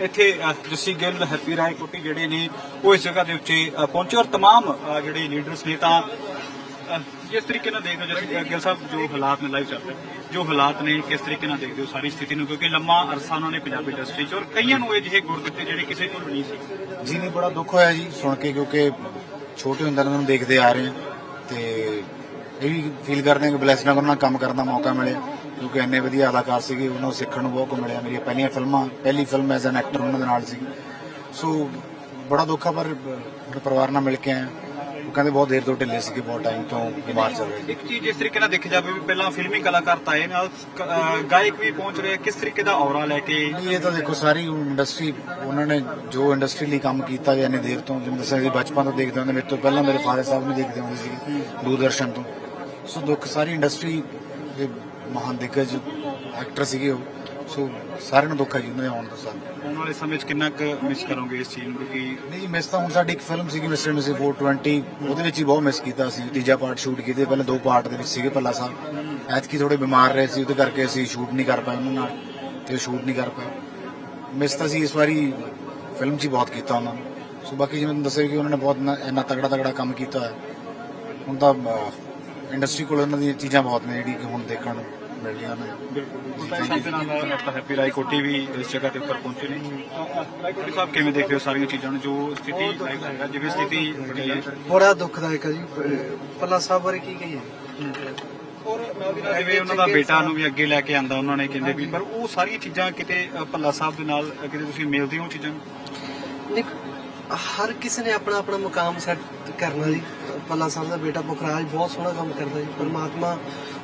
ਇੱਥੇ ਜੱਸੀ ਗਿੱਲ, ਹੈਪੀ ਰਾਏ ਕੋਟੀ ਜਿਹੜੇ ਨੇ, ਉਹ ਇਸ ਜਗ੍ਹਾ ਦੇ ਉੱਤੇ ਪਹੁੰਚੇ ਔਰ ਤਮਾਮ ਜਿਹੜੇ ਲੀਡਰਸ ਨੇ ਤਾਂ ਜਿਸ ਤਰੀਕੇ ਨਾਲ ਦੇਖਦੇ ਹੋ ਗਿੱਲ ਸਾਹਿਬ, ਜੋ ਹਾਲਾਤ ਨੇ ਲਾਈਵ ਚੱਲ ਜੋ ਹਾਲਾਤ ਨੇ, ਕਿਸ ਤਰੀਕੇ ਨਾਲ ਦੇਖਦੇ ਹੋ ਸਾਰੀ ਸਥਿਤੀ ਨੂੰ? ਕਿਉਂਕਿ ਲੰਮਾ ਅਰਸਾ ਉਹਨਾਂ ਨੇ ਪੰਜਾਬੀ ਇੰਡਸਟਰੀ 'ਚ ਔਰ ਕਈਆਂ ਨੂੰ ਇਹ ਜਿਹੇ ਗੁਰ ਦਿੱਤੇ ਜਿਹੜੇ ਕਿਸੇ ਕੋਲ ਨਹੀਂ ਸੀ। ਜੀ ਨਹੀਂ, ਬੜਾ ਦੁੱਖ ਹੋਇਆ ਜੀ ਸੁਣ ਕੇ, ਕਿਉਂਕਿ ਛੋਟੇ ਹੁੰਦਿਆਂ ਨੂੰ ਦੇਖਦੇ ਆ ਰਹੇ ਤੇ ਇਹ ਵੀ ਫੀਲ ਕਰਦੇ ਹਾਂ ਕਿ ਬਲੈਸਿੰਗ ਨਾਲ ਕੰਮ ਕਰਨ ਦਾ ਮੌਕਾ ਮਿਲੇ ਕਿਉਂਕਿ ਇੰਨੇ ਵਧੀਆ ਅਦਾਕਾਰ ਸੀਗੇ ਉਹਨਾਂ ਨੂੰ ਸਿੱਖਣ ਨੂੰ ਬਹੁਤ ਕੁ ਮਿਲਿਆ। ਮੇਰੀਆਂ ਪਹਿਲੀਆਂ ਫਿਲਮਾਂ ਪਹਿਲੀ ਫਿਲਮ ਐਜ਼ ਐਨ ਐਕਟਰ ਉਹਨਾਂ ਦੇ ਨਾਲ ਸੀ ਸੋ ਬੜਾ ਦੁੱਖ ਆ ਪਰ ਆਪਣੇ ਪਰਿਵਾਰ ਨਾਲ ਮਿਲ ਕੇ ਹਾਂ। ਉਹ ਕਹਿੰਦੇ ਬਹੁਤ ਦੇਰ ਤੋਂ ਢਿੱਲੇ ਸੀਗੇ ਬਹੁਤ ਟਾਈਮ ਤੋਂ ਬਿਮਾਰ ਚੱਲ ਰਹੇ ਸੀ ਇੱਕ ਚੀਜ਼ ਜਿਸ ਤਰੀਕੇ ਨਾਲ ਦੇਖਿਆ ਜਾਵੇ ਵੀ ਪਹਿਲਾਂ ਫਿਲਮੀ ਕਲਾਕਾਰ ਤਾਂ ਆਏ ਨਾਲ ਗਾਇਕ ਵੀ ਪਹੁੰਚ ਰਹੇ ਆ, ਕਿਸ ਤਰੀਕੇ ਦਾ ਔਰਾ ਲੈ ਕੇ? ਨਹੀਂ, ਇਹ ਤਾਂ ਦੇਖੋ ਸਾਰੀ ਇੰਡਸਟਰੀ ਉਹਨਾਂ ਨੇ ਜੋ ਇੰਡਸਟਰੀ ਲਈ ਕੰਮ ਕੀਤਾ ਜਾਂ ਇੰਨੇ ਦੇਰ ਤੋਂ ਜਿਵੇਂ ਦੱਸਿਆ ਸੀ ਬਚਪਨ ਤੋਂ ਦੇਖਦੇ ਹੁੰਦੇ ਮੇਰੇ ਤੋਂ ਪਹਿਲਾਂ ਮੇਰੇ ਫਾਦਰ ਸਾਹਿਬ ਵੀ ਦੇਖਦੇ ਹੁੰਦੇ ਸੀ ਦੂਰਦਰਸ਼ਨ ਤੋਂ। ਸੋ ਦੁੱਖ ਸਾਰੀ ਇੰਡਸਟਰੀ ਦੇ ਮਹਾਨ ਦਿੱਗਜ ਐਕਟਰ ਸੀਗੇ ਉਹ। ਸੋ ਸਾਰਿਆਂ ਨੂੰ ਦੁੱਖ ਹੈ ਜੀ ਉਹਨਾਂ ਦੇ ਆਉਣ ਦਾ ਸਾਨੂੰ ਆਉਣ ਵਾਲੇ ਸਮੇਂ 'ਚ ਕਿੰਨਾ ਕੁ ਮਿਸ ਕਰੋਗੇ ਇਸ ਚੀਜ਼ ਨੂੰ? ਕਿਉਂਕਿ ਨਹੀਂ ਮਿਸ ਤਾਂ ਹੁਣ ਸਾਡੀ ਇੱਕ ਫਿਲਮ ਸੀਗੀ ਮਿਸਟਰ ਮਿਸੀ 420 ਉਹਦੇ ਵਿੱਚ ਹੀ ਬਹੁਤ ਮਿਸ ਕੀਤਾ ਸੀ ਤੀਜਾ ਪਾਰਟ ਸ਼ੂਟ ਕੀਤੇ। ਪਹਿਲਾਂ ਦੋ ਪਾਰਟ ਦੇ ਵਿੱਚ ਸੀਗੇ ਭੱਲਾ ਸਾਹਿਬ ਐਤਕੀ ਥੋੜੇ ਬਿਮਾਰ ਰਹੇ ਸੀ ਉਹਦੇ ਕਰਕੇ ਅਸੀਂ ਸ਼ੂਟ ਨਹੀਂ ਕਰ ਪਾਏ ਉਹਨਾਂ ਨਾਲ ਤੇ ਸ਼ੂਟ ਨਹੀਂ ਕਰ ਪਾਏ। ਮਿਸ ਤਾਂ ਸੀ ਇਸ ਵਾਰੀ ਫਿਲਮ 'ਚ ਹੀ ਬਹੁਤ ਕੀਤਾ ਉਹਨਾਂ ਨੇ। ਸੋ ਬਾਕੀ ਜਿਵੇਂ ਤੁਹਾਨੂੰ ਦੱਸਿਆ ਕਿ ਉਹਨਾਂ ਨੇ ਬਹੁਤ ਇੰਨਾ ਤਗੜਾ ਤਗੜਾ ਕੰਮ ਕੀਤਾ ਹੋਇਆ। ਹੁਣ ਤਾਂ ਇੰਡਸਟਰੀ ਕੋਲ ਉਹਨਾਂ ਦੀਆਂ ਚੀਜ਼ਾਂ ਬਹੁਤ ਨੇ ਜਿਹੜੀ ਕਿ ਹੁਣ ਦੇਖਣ ਨੂੰ ਮਿਲ ਰਹੀਆਂ ਨੇ। ਬਿਲਕੁਲ। ਤਾਂ ਇਸ ਦੇ ਨਾਲ ਆਪਣਾ ਹੈਪੀ ਰਾਏ ਕੋਟੀ ਵੀ ਇਸ ਜਗ੍ਹਾ ਤੇ ਉੱਪਰ ਪਹੁੰਚੇ ਨੇ। ਰਾਏ ਕੋਟੀ ਸਾਹਿਬ ਕਿਵੇਂ ਦੇਖਦੇ ਹੋ ਸਾਰੀਆਂ ਚੀਜ਼ਾਂ ਨੂੰ? ਜੋ ਸਥਿਤੀ ਲਾਈਵ ਹੈਗਾ ਜਿਵੇਂ ਸਥਿਤੀ ਬਣੀ ਹੈ। ਬੜਾ ਦੁਖਦਾਇਕ ਹੈ ਜੀ। ਪੱਲਾ ਸਾਹਿਬ ਬਾਰੇ ਕੀ ਕਹੀਏ? ਔਰ ਜਿਵੇਂ ਉਹਨਾਂ ਦਾ ਬੇਟਾ ਨੂੰ ਵੀ ਅੱਗੇ ਲੈ ਕੇ ਆਂਦਾ ਉਹਨਾਂ ਨੇ ਕਹਿੰਦੇ ਵੀ ਪਰ ਉਹ ਸਾਰੀਆਂ ਚੀਜ਼ਾਂ ਕਿਤੇ ਭੱਲਾ ਸਾਹਿਬ ਦੇ ਨਾਲ ਕਿਤੇ ਤੁਸੀਂ ਮਿਲਦੇ ਹੋ ਉਹ ਚੀਜ਼ਾਂ ਨਹੀਂ ਹਰ ਕਿਸੇ ਨੇ ਆਪਣਾ ਆਪਣਾ ਮੁਕਾਮ ਸੈੱਟ ਕਰਨਾ ਜੀ। ਪੱਲਾ ਸਾਹਿਬ ਦਾ ਬੇਟਾ ਪੁਖਰਾਜ ਬਹੁਤ ਸੋਹਣਾ ਕੰਮ ਕਰਦਾ ਜੀ ਪਰਮਾਤਮਾ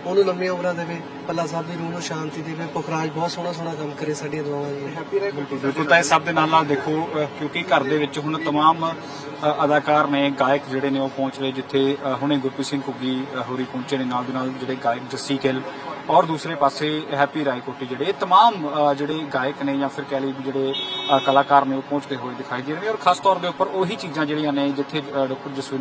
ਉਹਨੂੰ ਲੰਮੀਆਂ ਉਮਰਾਂ ਦੇਵੇ ਪੱਲਾ ਸਾਹਿਬ ਦੀ ਰੂਹ ਨੂੰ ਸ਼ਾਂਤੀ ਦੇਵੇ ਪੁਖਰਾਜ ਬਹੁਤ ਸੋਹਣਾ ਸੋਹਣਾ ਕੰਮ ਕਰੇ ਸਾਡੀਆਂ ਦੁਆਵਾਂ ਜੀ ਬਿਲਕੁਲ ਬਿਲਕੁਲ ਤਾਂ ਇਹ ਸਭ ਦੇ ਨਾਲ ਨਾਲ ਦੇਖੋ ਅ, ਕਿਉਂਕਿ ਘਰ ਦੇ ਵਿੱਚ ਹੁਣ तमाम ਅ, ਅਦਾਕਾਰ ਨੇ ਗਾਇਕ ਜਿਹੜੇ ਨੇ ਉਹ ਪਹੁੰਚ ਰਹੇ ਜਿੱਥੇ ਅ, ਹੁਣੇ ਗੁਰਪ੍ਰੀਤ ਸਿੰਘ ਘੁੱਗੀ ਅ, ਹੋਰੀ ਪਹੁੰਚੇ ਨੇ ਨਾਲ ਦੇ ਨਾਲ ਜਿਹੜੇ ਗਾਇਕ ਜੱਸੀ ਗਿੱਲ ਔਰ ਦੂਸਰੇ ਪਾਸੇ ਹੈਪੀ ਰਾਏ ਕੋਟੀ ਜਿਹੜੇ ਇਹ तमाम ਅ, ਜਿਹੜੇ ਗਾਇਕ ਨੇ ਜਾਂ ਫਿਰ ਕਹਿ ਲਈ ਵੀ ਜਿਹੜੇ ਅ, ਕਲਾਕਾਰ ਨੇ ਉਹ ਪਹੁੰਚਦੇ ਹੋਏ ਦਿਖਾਈ ਦੇ ਰਹੇ ਨੇ ਔਰ ਖਾਸ ਤੌਰ ਦੇ ਉੱਪਰ ਉਹੀ ਚੀਜ਼ਾਂ ਜਿਹੜੀਆਂ ਨੇ ਜਿੱਥੇ ਅ, ਡਾਕਟਰ ਜਸਵਿੰਦਰ